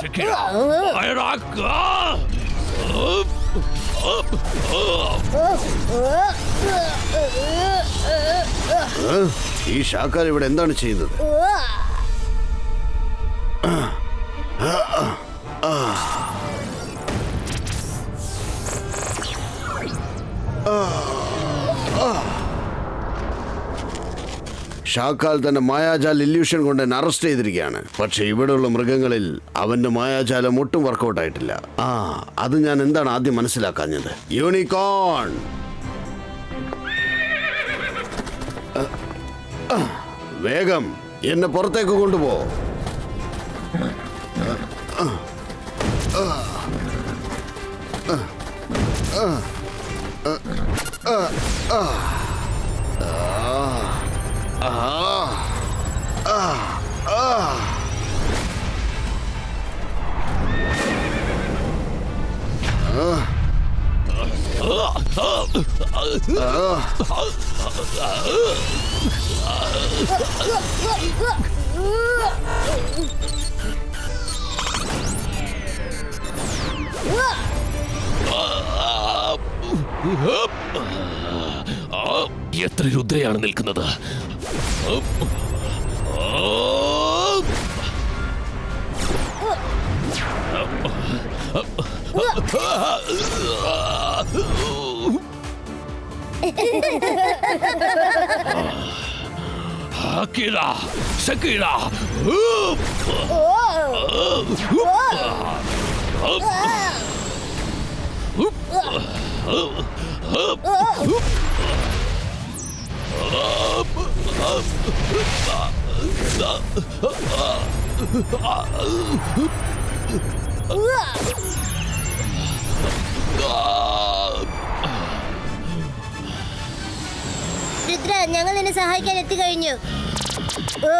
ഷക്കീല ഫയറാക്ക ഏ? ഈ ഷാക്കാൽ ഇവിടെ എന്താണ് ചെയ്യുന്നത് ഷാക്കാൽ തന്റെ മായാജാൽ ഇല്യൂഷൻ കൊണ്ട് എന്നെ അറസ്റ്റ് ചെയ്തിരിക്കുകയാണ്. പക്ഷെ ഇവിടെയുള്ള മൃഗങ്ങളിൽ അവന്റെ മായാജാലം ഒട്ടും വർക്കൗട്ട് ആയിട്ടില്ല. ആ അത് ഞാൻ എന്താണ് ആദ്യം മനസ്സിലാക്കാഞ്ഞത്? യൂണിക്കോൺ വേഗം എന്നെ പുറത്തേക്ക് കൊണ്ടുപോ. എത്ര രുദ്രയാണ് നിൽക്കുന്നത് 아끼라 새끼라 흡! 어, 흡! 흡! 흡! 흡! 우와! 아! രുദ്ര ഞങ്ങൾ നിന്നെ സഹായിക്കാൻ എത്തിക്കഴിഞ്ഞു ഓ,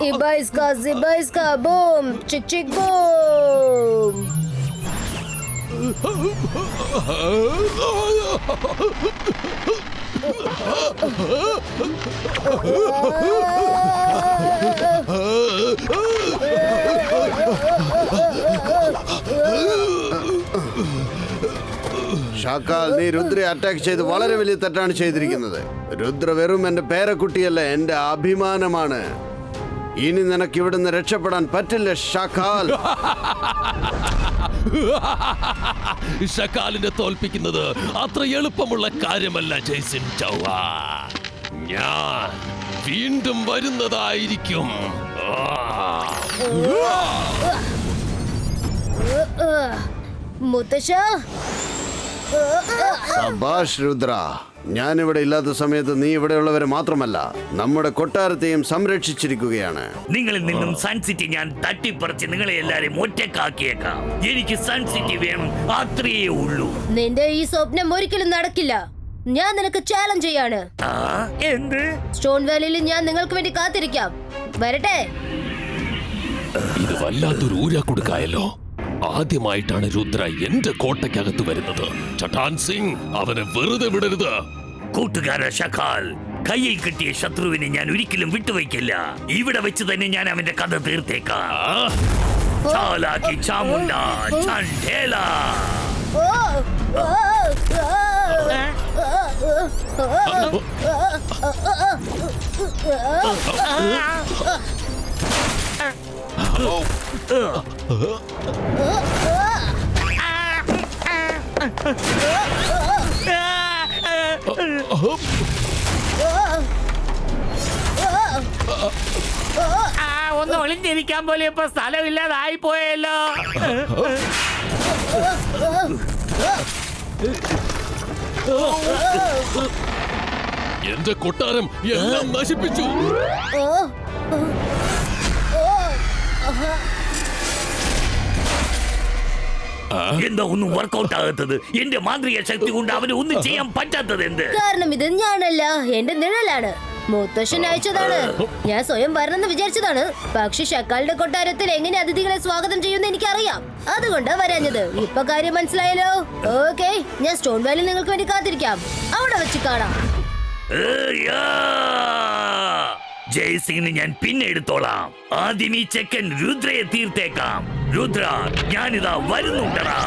Ibajska, zibajska, bum, tchik tchik bum. Ah! ഷാക്കാൽ നീ രുദ്രയെ അറ്റാക്ക് ചെയ്ത് വളരെ വലിയ തെറ്റാണ് ചെയ്തിരിക്കുന്നത്. രുദ്ര വെറും എന്റെ പേരക്കുട്ടിയല്ല എന്റെ അഭിമാനമാണ്. ഇനി നിനക്ക് ഇവിടുന്ന് രക്ഷപ്പെടാൻ പറ്റില്ല ഷാക്കാൽ. ഷക്കാലിനെ തോൽപ്പിക്കുന്നത് അത്ര എളുപ്പമുള്ള കാര്യമല്ല ജയ്സിൻ ചൗഹ ഞാൻ വീണ്ടും വരുന്നതായിരിക്കും. മുത്തശ്ശ സബാഷ് രുദ്ര ഞാനിവിടെ ഇല്ലാത്ത സമയത്ത് നീ ഇവിടെയുള്ളവരെ മാത്രമല്ല നമ്മുടെ കൊട്ടാരത്തെയും സംരക്ഷിച്ചിരിക്കുകയാണ്. നിങ്ങളിൽ നിന്നും സൺ സിറ്റി ഞാൻ തട്ടിപ്പറിച്ച് നിങ്ങളെ എല്ലാരെയും ഒറ്റക്കാക്കിയേക്കാം. എനിക്ക് സൺ സിറ്റി വേണം അത്രയേ ഉള്ളൂ. നിന്റെ ഈ സ്വപ്നം ഒരിക്കലും നടക്കില്ല. ഞാൻ നിനക്ക് ചാലഞ്ച് ചെയ്യാണ്. ആ എന്ത്? സ്റ്റോൺ വാലിയിൽ ഞാൻ നിങ്ങൾക്ക് വേണ്ടി കാത്തിരിക്കാം. വരട്ടെ? ഇത് വല്ലാത്തൊരു ഊരാക്കുടുക്കായല്ലോ. ആദ്യമായിട്ടാണ് രുദ്ര എന്റെ കോട്ടയ്ക്കകത്ത് വരുന്നത്. ചട്ടാൻ സിംഗ് അവനെ വെറുതെ വിടരുത്. കൂട്ടുകാര ഷഖാൽ കയ്യിൽ കിട്ടിയ ശത്രുവിനെ ഞാൻ ഒരിക്കലും വിട്ടുവയ്ക്കില്ല. ഇവിടെ വെച്ച് തന്നെ ഞാൻ അവന്റെ കഥ തീർത്തേക്കാം. ചാലാക്കി ചാമുണ്ട ചണ്ടേല ആ ഒന്ന് ഒളിഞ്ഞിരിക്കാൻ പോലും ഇപ്പൊ സ്ഥലമില്ലാതായി പോയല്ലോ എന്റെ കൊട്ടാരം എല്ലാം നശിപ്പിച്ചു. എന്താ ഒന്നും വർക്ക്ഔട്ട് ആകാത്തത്? എന്റെ മാന്ത്രിക ശക്തി കൊണ്ട് അവന് ഒന്നും ചെയ്യാൻ പറ്റാത്തത് എന്ത്? കാരണം ഇത് ഞാനല്ല എന്റെ നിഴലാണ്. മുത്തശ്ശൻ അയച്ചതാണ്. ഞാൻ സ്വയം വരണമെന്ന് വിചാരിച്ചതാണ്. പക്ഷെ ഷക്കാലിന്റെ കൊട്ടാരത്തിൽ എങ്ങനെ അതിഥികളെ സ്വാഗതം ചെയ്യുമെന്ന് എനിക്കറിയാം. അതുകൊണ്ട് വരാഞ്ഞത്. ഇപ്പൊ കാര്യം മനസ്സിലായല്ലോ? ഓക്കെ ഞാൻ സ്റ്റോൺ വാലി നിങ്ങൾക്ക് വേണ്ടി കാത്തിരിക്കാം. അവിടെ വെച്ച് കാണാം! ജയ്സിംഗിന് ഞാൻ പിന്നെ എടുത്തോളാം. ആദ്യം ഈ ചെക്കൻ രുദ്രയെ തീർത്തേക്കാം. രുദ്ര ഞാനിതാ വരുന്നുണ്ടടാ.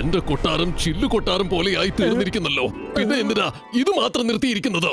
എന്റെ കൊട്ടാരം ചില്ലു കൊട്ടാരം പോലെയായി തീർന്നിരിക്കുന്നല്ലോ. പിന്നെ എന്തിനാ ഇത് മാത്രം നിർത്തിയിരിക്കുന്നത്?